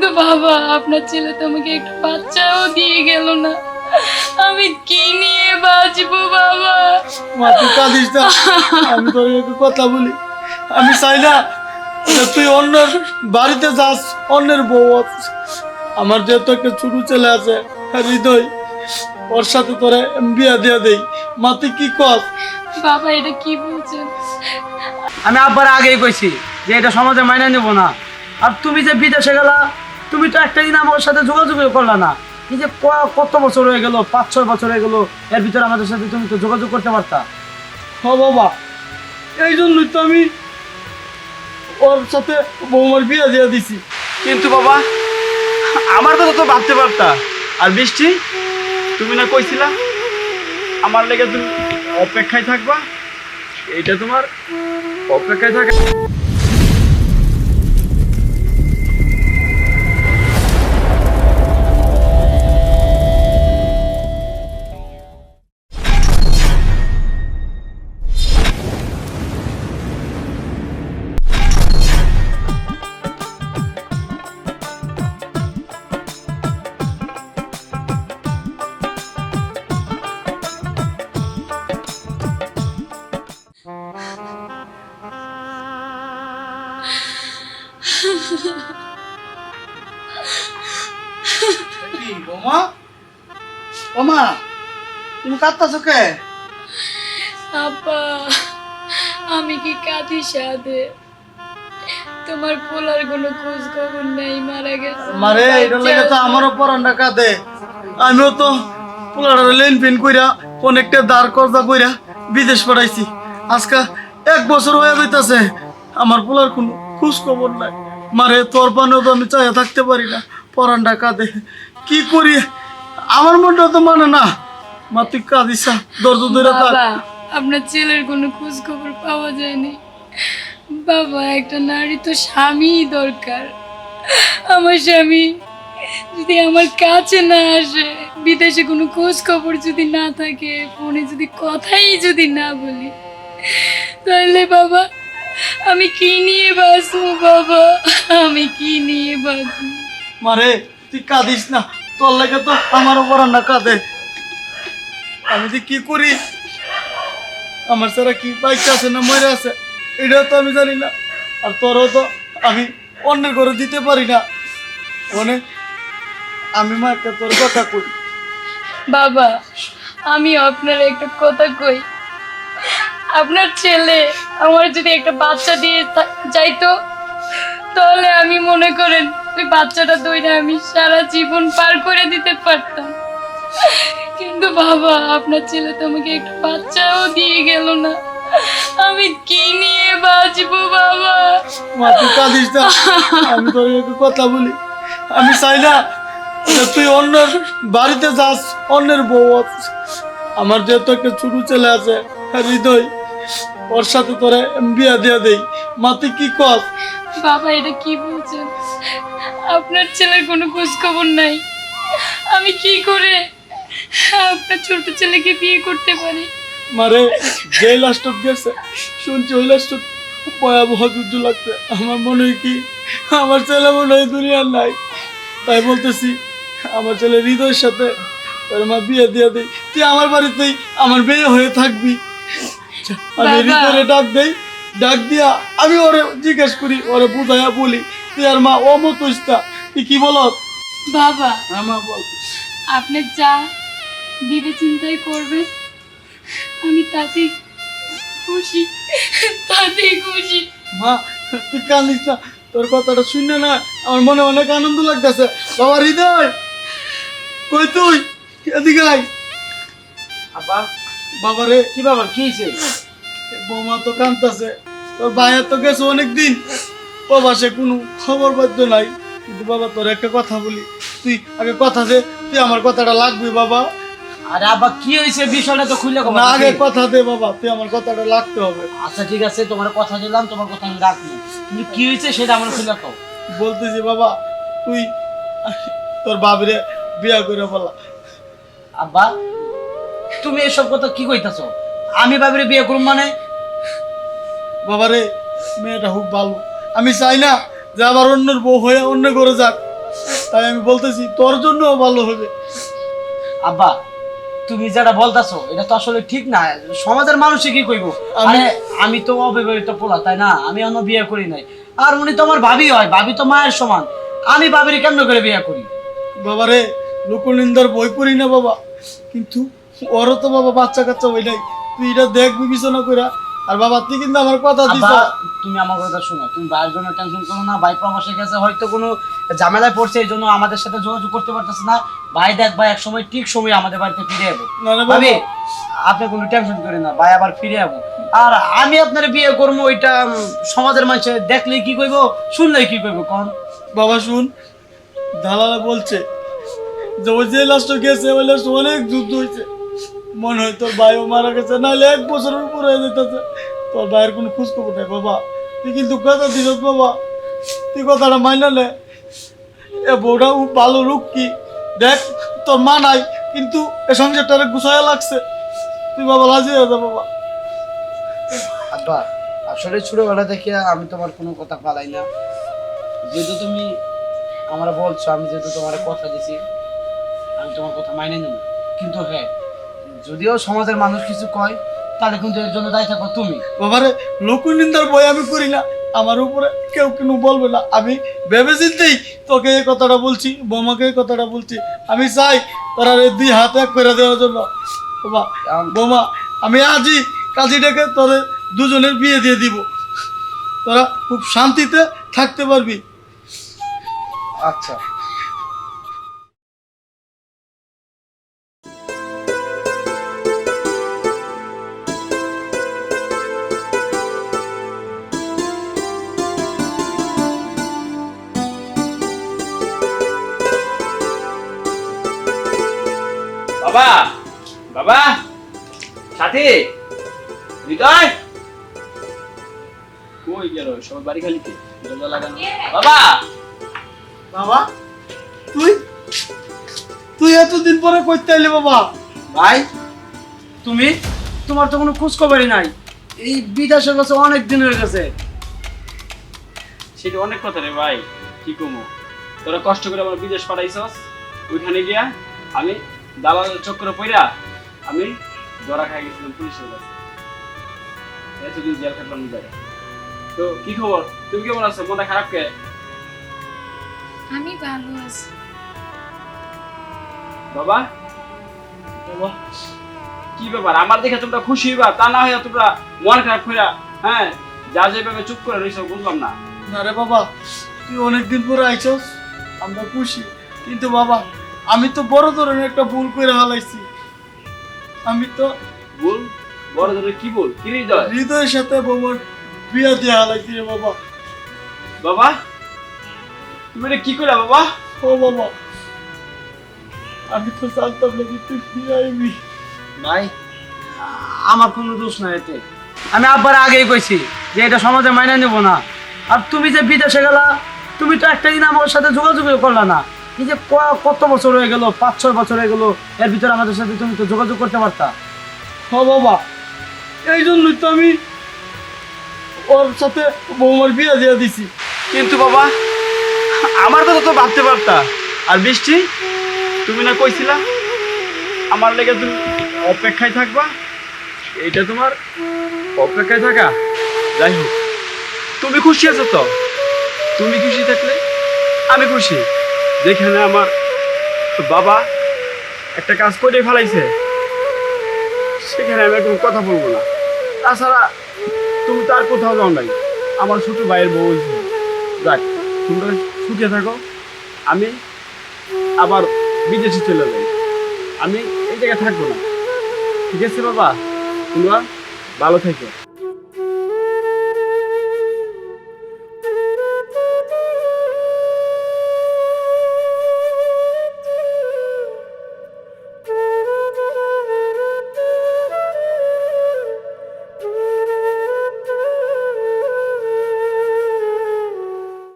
কিন্তু বাবা আপনার ছেলে তো আমাকে একটা বাচ্চাও দিয়ে গেল না। আমি কি নিয়ে বাঁচবো বাবা? মা তুই কাঁদিস না। আমি তোর একটু কথা বলি। আমি চাই না যে তুই অন্যের বাড়িতে যাস অন্যের বউ আমার যেহেতু একটা ছোট ছেলে আছে হৃদয় ওর সাথে তোরে বিয়া দিয়া দেই। মা তুই কি কর বাবা এটা কি বলছেন? আমি আব্বার আগেই কইছি যে এটা সমাজে মাইনে নেব না। আর তুমি যে বিদেশে গেলা তুমি তো একটা দিন আমার সাথে যোগাযোগ করলা না। এই যে কত বছর হয়ে গেল, পাঁচ, ছয় বছর হয়ে গেল, এর ভিতরে আমাদের সাথে তুমি তো যোগাযোগ করতে পারতা। হ বাবা, এই জন্যই তো আমি ওর সাথে বৌমার বিয়া দিয়ে দিছি। কিন্তু বাবা, আমার কথা তো ভাবতে পারতা। আর বৃষ্টি, তুমি না কইছিলা আমার লেগে তুমি অপেক্ষায় থাকবা? এইটা তোমার অপেক্ষায় থাকা কি বৌমা? বৌমা তুমি কাঁদতেছো কে? আপা আমি কি কাঁদি সাথে তোমার পোলার কোনো খোঁজ খবর নাই মারা গেছে। মারে এটা লেগে তো আমারও কাঁদে। আমিও তো পোলার লেন ফিন কইরা অনেকটা দাঁড় কর্জা কইরা বিদেশ পাঠাইছি। আজকে এক বছর হয়ে যাইতাছে আমার পোলার কোনো খোঁজ খবর নাই। মারে তোর পানেও তো আমি চাইয়া থাকতে পারি না পরানটা কাঁদে। কি করি? আমার মনটা তো মানে না। মা তুই কাঁদিস না, ধরে থাক। বাবা আপনার ছেলের কোনো খোঁজ খবর পাওয়া যায়নি। বাবা একটা নারী তো স্বামী দরকার। আমার স্বামী যদি আমার কাছে না আসে বিদেশে কোনো খোঁজ খবর যদি না থাকে ফোনে যদি কথাই যদি না বলি তাহলে বাবা আমি কি নিয়ে বাঁচবো বাবা? আমি কি নিয়ে বাঁচবো? মারে তুই কাঁদিস না, তোর লাগে তো আমারও পরান্না কাঁদে। আমি যে কি করি? আমার ছাড়া কি বাইক আছে না মরে আছে, এটাও তো আমি জানি না। আর তোরও তো আমি অন্যের ঘরে দিতে পারি না। মানে আমি মা একটা তোর কথা করি বাবা আমি আপনার একটা কথা কই। আপনার ছেলে আমার যদি একটা বাচ্চা দিয়ে যাইতো, তাহলে আমি মনে করেন ওই বাচ্চাটা দইরা আমি সারা জীবন পার করে দিতে পারতাম। কিন্তু বাবা আপনার ছেলে তো আমাকে একটা বাচ্চাও দিয়ে গেল না। আমি কি নিয়ে বাঁচবো বাবা? মা তুই কাঁদিস না। আমি তোর একটু কথা বলি। আমি চাই না যে তুই অন্যের বাড়িতে যাস অন্যের বউ। আমার যেহেতু একটা ছোট ছেলে আছে হৃদয় ওর সাথে তোরে বিয়া দিয়া দেই। মা তুই কি কর বাবা এটা কি বলছেন? আপনার ছেলের কোনো খোঁজ খবর নাই। আমি কি করে আপনার ছোট ছেলেকে বিয়ে করতে পারি? মারে যে লাস্টত গেছে শুনছি ওই লাস্টত ভয়াবহ যুদ্ধ লাগছে। আমার মনে হয় কি আমার ছেলে মনে হয় দুনিয়ার নাই। তাই বলতেছি আমার ছেলে হৃদয়ের সাথে ওর মা বিয়ে দিয়ে দেই। তুই আমার বাড়িতেই আমার বিয়ে হয়ে থাকবি। আমি। হৃদয়ে ডাক দেই ডাক দিয়া আমি ওরে জিজ্ঞেস করি ওরে বুঝাইয়া বলি তুই আর মা ও মতো তুই কি বল বাবা আমার বল। আপনি যা দিবে চিন্তাই করবেন আমি তাতেই খুশি তাতেই খুশি। মা তুই কান্দিস না। তোর কথাটা শুনে না আমার মনে অনেক আনন্দ লাগতেছে। বাবা হৃদয়! কই তুই? এদিকে আয়। আব্বা বাবা রে। কি বাবা কি হয়েছে বৌমা তো কান্দতেছে তোর ভাইয়ের তো গেছে অনেকদিন। প্রবাসে কোনো খবর বাদ্য নাই। কিন্তু বাবা তোর একটা কথা বলি। তুই আগে কথা দে তুই আমার কথাটা লাগবে বাবা। আরে আব্বা কি হয়েছে? বিষয়টা তো খুলে না আগে কথা দে বাবা তুই আমার কথাটা লাগতে হবে। আচ্ছা ঠিক আছে তোমার কথা দিলাম তোমার কথা আমি রাখব কিন্তু কি হয়েছে সেটা আমার খুলে কও। বলতেছি বাবা তুই তোর বাবিরে বিয়া করে বলা। আব্বা তুমি এসব কথা কি কইতাছো? আমি ভাবিরে বিয়ে করুম মানে? বাবারে মেয়েটা খুব ভালো। আমি চাই না যে আবার অন্যের বউ হয়ে অন্য করে যাক। তাই আমি বলতেছি তোর জন্য ভালো হবে। আব্বা তুমি যেটা বলতাছো এটা তো আসলে ঠিক না। সমাজের মানুষই কি কইব? আমি- আরে আমি তো অবিবাহিত পোলা তাই না? আমি অন্য বিয়ে করি নাই। আর উনি তো আমার ভাবি হয় ভাবি তো মায়ের সমান। আমি ভাবির কেমন করে বিয়ে করি? বাবারে লোকনিন্দার বই পড়ি না বাবা। কিন্তু ওরও তো বাবা বাচ্চা কাচ্চা হই নাই। তুই এটা দেখ বিবেচনা কইরা। আর বাবা তুই কিন্তু আমার কথা দিছ তুমি আমার কথা শোনো তুমি ভাইয়ের জন্য টেনশন করো না। ভাই প্রবাসে গেছে হয়তো কোনো ঝামেলায় পড়ছে এই জন্য আমাদের সাথে যোগাযোগ করতে পারতেছে না। ভাই দেখ ভাই এক সময় ঠিক সময় আমাদের বাড়িতে ফিরে যাব ভাবি আপনি কোনো টেনশন করেন না ভাই আবার ফিরে যাব আর আমি আপনার বিয়ে করব ওইটা সমাজের মানুষে দেখলে কি কইব শুনলে কি কইব কোন? বাবা শুন দালালা বলছে যে ওই যে লাস্ট গেছে ওই লাস্ট অনেক যুদ্ধ হয়েছে মনে হয় তোর ভাইও মারা গেছে নাহলে এক বছরের উপর হয়ে যেতেছে। তোর ভাইয়ের কোনো খোঁজ খবর নেই, বাবা। তুই কিন্তু কথা দিস, বাবা। তুই কথাটা মাইনা নে। এ বউটা খুব ভালো লোক কি? দেখ, তোর মা নাই, কিন্তু এ সংসারটারে গুছাইয়া লাগছে। তুই বাবা লাজি হয়ে যা, বাবা। আব্বা, আসলে ছোটবেলা থেকে আমি তোমার কোনো কথা পালাই না। যেহেতু তুমি আমার বলছো, আমি যেহেতু তোমার কথা দিছি, আমি তোমার কথা মাইনে নেব। কিন্তু হ্যাঁ যদিও সমাজের মানুষ কিছু কয় তাহলে কিন্তু এর জন্য দায়ী থাকো তুমি। বাবারে লোকনিন্দার বই আমি করি না। আমার উপরে কেউ কেন বলবে না। আমি ভেবে চিন্তেই তোকে এই কথাটা বলছি বৌমাকে এই কথাটা বলছি। আমি চাই তোরা এই দুই হাত এক করে দেওয়ার জন্য। বাবা বৌমা আমি আজই কাজী ডেকে তোদের দুজনের বিয়ে দিয়ে দিব। তোরা খুব শান্তিতে থাকতে পারবি। আচ্ছা। বাবা বাবা সাথী হৃদয়। কই গেল বাড়ি খালি কে দরজা লাগানো। বাবা। বাবা তুই? তুই এতদিন পরে করতে এলি বাবা। ভাই। তুমি? তোমার তো কোনো খোঁজ খবরই নাই। এই বিদেশে গেছে অনেক দিন হয়ে গেছে। সেটা অনেক কথা রে ভাই কি কমো? তোরা কষ্ট করে আমার বিদেশ পাঠাইছস ওইখানে গিয়া আমি দালালের চক্করে পইরা আমি ধরা খাই গেছিলাম পুলিশের কাছে। এতদিন জেল খাটলাম তো কি খবর? তুমি কেমন আছো? মনটা খারাপ কে? আমি ভালো আছি। বাবা? বাবা কি ব্যাপার? আমার দেখে তোমরা খুশি হইবা? তা না হইয়া তোমরা মন খারাপ কইরা হ্যাঁ? যা যেভাবে চুপ করে রইছো বুঝলাম না। না রে বাবা তুই অনেকদিন পরে আইছস আমরা খুশি। কিন্তু বাবা আমি তো বড় ধরনের একটা ভুল করে হালাইছি। আমি তো বল বড় ধরে কি বল কি হৃদয়? হৃদয়ের সাথে বৌমার বিয়া দিয়ে হালাইছি রে বাবা। বাবা? তুমি এটা কি করে বাবা? ও বাবা আমি তো জানতাম না তুই ফিরে আইবি ভাই আমার কোনো দোষ নাই এতে। আমি আব্বার আগেই কইছি যে এটা সমাজে মাইনে নেব না। আর তুমি যে বিদেশে গেলা তুমি তো একটা দিন আমার সাথে যোগাযোগ করলা না। এই যে ক- কত বছর হয়ে গেল? পাঁচ, ছয় বছর হয়ে গেল। এর ভিতরে আমাদের সাথে তুমি তো যোগাযোগ করতে পারতা। হ, বাবা। এই জন্যই তো আমি ওর সাথে বৌমার বিয়া দিয়ে দিছি। কিন্তু বাবা, আমার কথা তো ভাবতে পারতা। আর বৃষ্টি, তুমি না কইছিলা আমার লেগে তুমি অপেক্ষায় থাকবা? এইটা তোমার অপেক্ষায় থাকা? যাই হোক, তুমি খুশি আছো তো? তুমি খুশি থাকলে আমি খুশি। যেখানে আমার বাবা একটা কাজ করে ফেলাইছে, সেখানে আমি কোনো কথা বলব না। তাছাড়া তুমি তো আর কোথাও যাও নাই। আমার ছোট ভাইয়ের বউ হইছে। যাক, তোমরা সুখে থাকো। আমি আবার বিদেশে চলে যাই। আমি এই জায়গায় থাকব না। ঠিক আছে বাবা? তোমরা ভালো থেকো।